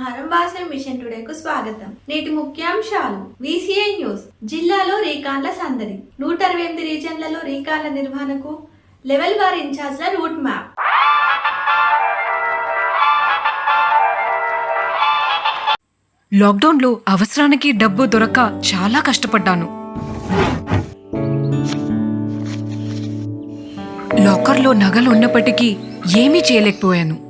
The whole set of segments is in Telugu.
సమాహారం వాసవి మిషన్ టుడేకు స్వాగతం. నేటి ముఖ్యాంశాలు. VCI news. జిల్లాలో రీకాన్ల సందడి. నూట అరవై ఎనిమిది రీజన్లలో రీకాన్ల నిర్వహణకు లెవెల్ వార్ ఇన్ఛార్జ్ల రూట్ మ్యాప్. లాక్డౌన్లో అవసరానికి డబ్బు దొరక చాలా కష్టపడ్డాను. లాకర్లో నగలు ఉన్నప్పటికీ ఏమీ చేయలేకపోయాను.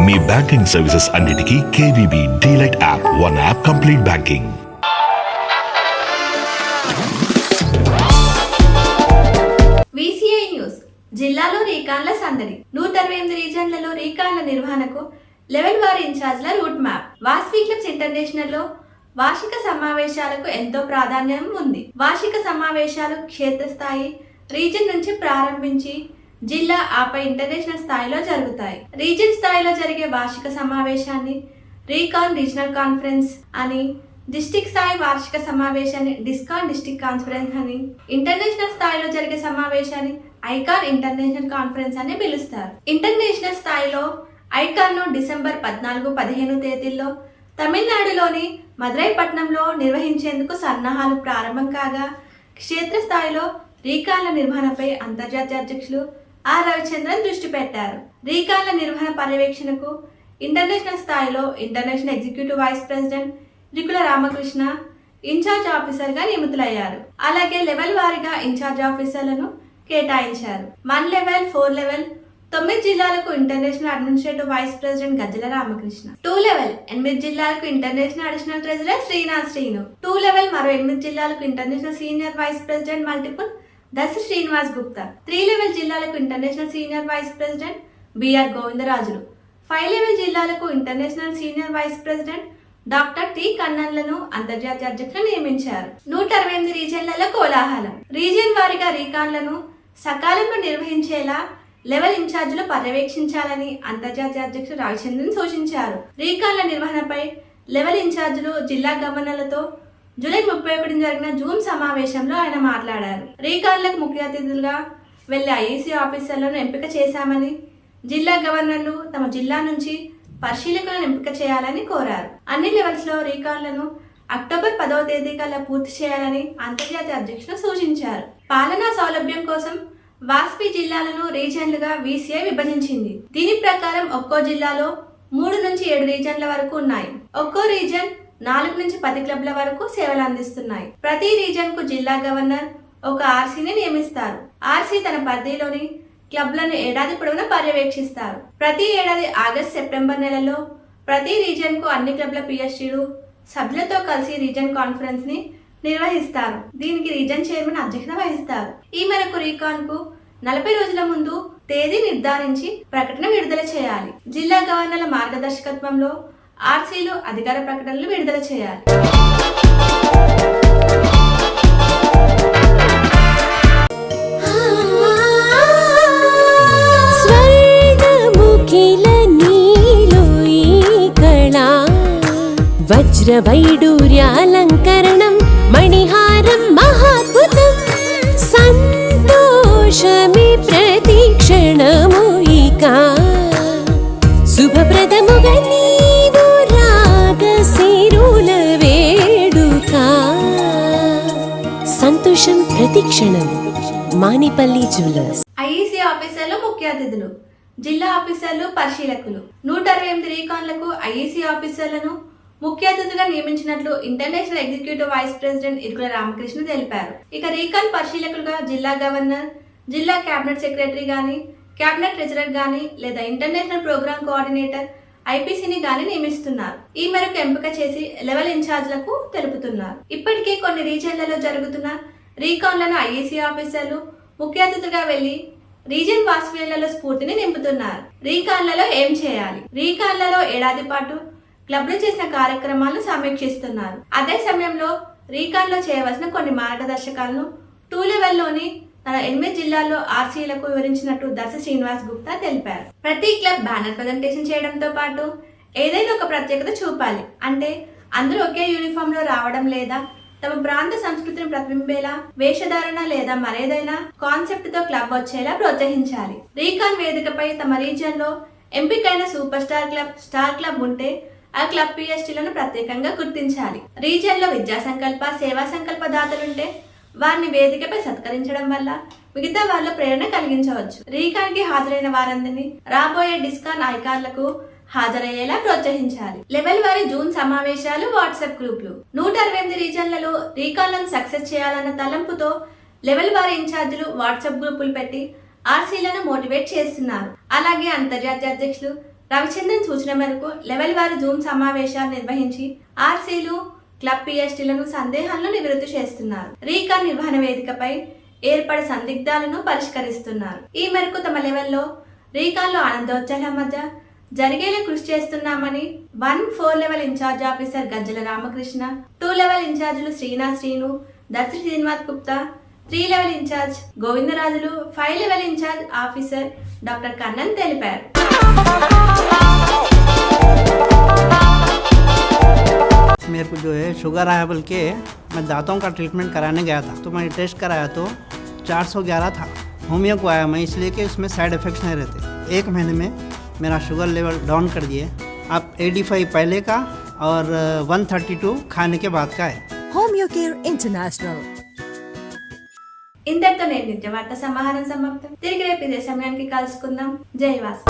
మీ బ్యాంకింగ్ సర్వీసెస్ అన్నిటికీ KVB delight app one app complete banking. VCI news జిల్లాలో రీకాన్ల సందడి. నూట అరవై ఎనిమిది రీజన్లలో రీకాన్ల నిర్వహణకు లెవెల్ వార్ ఇన్ఛార్జ్ల రూట్ మ్యాప్. వాస్వీ క్లబ్స్ ఇంటర్నేషనల్లో వార్షిక సమావేశాలకు ఎంతో ప్రాధాన్యం ఉంది. వార్షిక సమావేశాలు క్షేత్రస్థాయి రీజన్ నుంచి ప్రారంభించి జిల్లా ఆపై ఇంటర్నేషనల్ స్థాయిలో జరుగుతాయి. రీజన్ స్థాయిలో జరిగే వార్షిక సమావేశాన్ని రీకాన్ రీజనల్ కాన్ఫరెన్స్ అని డిస్టిక్ స్థాయి వార్షిక సమావేశాన్ని డిస్కాన్ డిస్టిక్ కాన్ఫరెన్స్ అని ఇంటర్నేషనల్ స్థాయిలో జరిగే సమావేశాన్ని ఐకాన్ ఇంటర్నేషనల్ కాన్ఫరెన్స్ అని పిలుస్తారు. ఇంటర్నేషనల్ స్థాయిలో ఐకాన్ను డిసెంబర్ పద్నాలుగు పదిహేను తేదీల్లో తమిళనాడులోని మదురైపట్నంలో నిర్వహించేందుకు సన్నాహాలు ప్రారంభం కాగా క్షేత్రస్థాయిలో రీకాన్ల నిర్వహణపై అంతర్జాతీయ అధ్యక్షులు ఆర్ రవిచంద్రన్ దృష్టి పెట్టారు. రీకాల నిర్వహణ పర్యవేక్షణకు ఇంటర్నేషనల్ స్థాయిలో international executive vice president Rikula Ramakrishna incharge ఆఫీసర్గా నియమితులయ్యారు. అలాగే లెవెల్ వారీగా ఇన్ఛార్జ్ ఆఫీసర్లను కేటాయించారు. వన్ లెవెల్ ఫోర్ లెవెల్ తొమ్మిది జిల్లాలకు international administrative vice president Gajjala Ramakrishna. Two level ఎనిమిది జిల్లాలకు international additional treasurer Srinath Srinu. Two level మరో ఎనిమిది జిల్లాలకు international senior vice president multiple దశ శ్రీనివాస్ గుప్తా. త్రీ లెవెల్ జిల్లాలకు international senior vice president BR Govindarajulu. Five level జిల్లాలకు international senior vice president doctor T. కన్నన్లను అంతర్జాతీయ అధ్యక్షులు నియమించారు. నూట అరవై ఎనిమిది రీజియన్లలో కోలాహలం. రీజియన్ వారిగా రీకాన్లను సకాలంలో నిర్వహించేలా లెవెల్ ఇన్ఛార్జీలు పర్యవేక్షించాలని అంతర్జాతీయ అధ్యక్షుడు రవిచంద్రన్ సూచించారు. రీకాన్ల నిర్వహణపై లెవెల్ ఇన్ఛార్జీలు జిల్లా గవర్నర్లతో జూలై ముప్పై ఒకటిన జరిగిన జూమ్ సమావేశంలో ఆయన మాట్లాడారు. రీకాన్లకు ముఖ్య అతిథులుగా వెళ్ళే ఐఈసీ ఆఫీసర్లను ఎంపిక చేశామని జిల్లా గవర్నర్లు తమ జిల్లా నుంచి పరిశీలకులను ఎంపిక చేయాలని కోరారు. అన్ని లెవెల్స్లో రీకాన్లను అక్టోబర్ పదవ తేదీ కల్లా పూర్తి చేయాలని అంతర్జాతీయ అధ్యక్షులు సూచించారు. పాలనా సౌలభ్యం కోసం వాస్పి జిల్లాలను రీజన్లుగా వీసీఐ విభజించింది. దీని ప్రకారం ఒక్కో జిల్లాలో మూడు నుంచి ఏడు రీజన్ల వరకు ఉన్నాయి. ఒక్కో రీజన్ నాలుగు నుంచి పది క్లబ్ల వరకు సేవలు అందిస్తున్నాయి. ప్రతి రీజన్కు జిల్లా గవర్నర్ ఒక ఆర్సీని నియమిస్తారు. ఆర్సీ తన పరిధిలోని క్లబ్లను ఏడాది పొడవునా పర్యవేక్షిస్తారు. ప్రతి ఏడాది ఆగస్ట్ సెప్టెంబర్ నెలలో ప్రతి రీజన్కు అన్ని క్లబ్ల పిఎస్టీలు సభ్యులతో కలిసి రీజన్ కాన్ఫరెన్స్ని నిర్వహిస్తారు. దీనికి రీజన్ చైర్మన్ అధ్యక్షత వహిస్తారు. ఈ మేరకు రీకాన్కు నలభై రోజుల ముందు తేదీ నిర్ధారించి ప్రకటన విడుదల చేయాలి. జిల్లా గవర్నర్ల మార్గదర్శకత్వంలో ఆర్సీలు అధికార ప్రకటనలు విడుదల చేయాలి. స్వర్ణముఖిల నీలో వజ్రవైడూర్యాలంకరణం మణిహారం మహాద్భుతం సంతోషమి ప్రతి ప్రతిక్షణం మానిపల్లి జ్యువెలర్స్. ఐఈసీ ఆఫీసర్లు ముఖ్య అతిథులు జిల్లా ఆఫీసర్లు పరిశీలకులు. నూట అరవై ఎనిమిది రీకాన్లకు ఐఈసీ ఆఫీసర్లను ముఖ్య అతిథులుగా నియమించినట్లు international executive vice president Irukula Ramakrishna తెలిపారు. ఇక రీకాన్ పరిశీలకులుగా జిల్లా గవర్నర్ జిల్లా కేబినెట్ సెక్రటరీ గాని కేబినెట్ ట్రెజరర్ గాని లేదా ఇంటర్నేషనల్ ప్రోగ్రామ్ కోఆర్డినేటర్ ఐపీసీని గాని నియమిస్తున్నారు. ఈ మేరకు ఎంపిక చేసి లెవెల్ ఇన్ఛార్జ్లకు తెలుపుతున్నారు. ఇప్పటికే కొన్ని రీజియన్లలో జరుగుతున్న రీకాన్లను ఐఏసీ ఆఫీసర్లు ముఖ్య అతిథిగా వెళ్ళి రీజన్ వాస్వేళ్ళలో స్ఫూర్తిని నింపుతున్నారు. రీకాన్లలో ఏం చేయాలి? రీకాన్లలో ఏడాది పాటు క్లబ్లు చేసిన కార్యక్రమాలను సమీక్షిస్తున్నారు. అదే సమయంలో రీకాన్లో చేయవలసిన కొన్ని మార్గదర్శకాలను టూ లెవెల్లోని తన ఎనిమిది జిల్లాల్లో ఆర్సీలకు వివరించినట్టు దర్శ శ్రీనివాస్ గుప్తా తెలిపారు. ప్రతి క్లబ్ బ్యానర్ ప్రజెంటేషన్ చేయడంతో పాటు ఏదైనా ఒక ప్రత్యేకత చూపాలి. అంటే అందరూ ఒకే యూనిఫామ్లో రావడం లేదా తమ ప్రాంత సంస్కృతిని ప్రతిబింబేలా వేషధారణ లేదా మరేదైనా కాన్సెప్ట్తో క్లబ్ వచ్చేలా ప్రోత్సహించాలి. రీకాన్ వేదికపై తమ రీజియన్లో ఎంపికైన super star club star club ఉంటే ఆ క్లబ్ పిఎస్టీలను ప్రత్యేకంగా గుర్తించాలి. రీజియన్లో విద్యా సంకల్ప సేవా సంకల్ప దాతలుంటే వారిని వేదికపై సత్కరించడం వల్ల మిగతా వాళ్ళ ప్రేరణ కలిగించవచ్చు. రీకాన్కి హాజరైన వారందరినీ రాబోయే డిస్కాన్ ఐకాన్లకు హాజరయ్యేలా ప్రోత్సహించాలి. లెవెల్ వారి జూన్ సమావేశాలు వాట్సాప్ గ్రూపులు. నూట అరవై ఎనిమిది రీజన్లలో రీకాలను సక్సెస్ చేయాలన్న తలంపుతో లెవెల్ వారి ఇన్ఛార్జీలు వాట్సాప్ గ్రూపులు పెట్టి ఆర్సీలను మోటివేట్ చేస్తున్నారు. అలాగే అంతర్జాతీయ అధ్యక్షులు రవిచంద్రన్ సూచన మేరకు లెవెల్ వారి జూమ్ సమావేశాలు నిర్వహించి ఆర్సీలు క్లబ్ పిఎస్టీలను సందేహాలను నివృత్తి చేస్తున్నారు. రీకాన్ నిర్వహణ వేదికపై ఏర్పడే సందిగ్ధాలను పరిష్కరిస్తున్నారు. ఈ మేరకు తమ లెవెల్లో రీకాల్లో ఆనందోత్సాహం మధ్య జరిగేలా కృషి చేస్తున్నామని one four level incharge officer Gajjala Ramakrishna two level ఇన్ఛార్జీలు Srinath Srinu Darsi Srinivas Gupta three level incharge Govindarajulu five level incharge officer doctor Kannan తెలిపారు मेरे को जो है शुगर आया बोल के मैं दांतों का ट्रीटमेंट कराने गया था तो मैंने टेस्ट कराया तो 411 था होमियो को आया मैं इसलिए कि इसमें साइड इफ़ेक्ट्स नहीं रहते एक महीने में मेरा शुगर लेवल डाउन कर दिए अब 85 पहले का और 132 खाने के बाद का है Home Care International. ఇంతటితో నేను నిత్య వార్త సమాహారం సమాప్తం తిరిగి రేపు ఇదే సమయానికి కలుసుకుందాం జై వాసు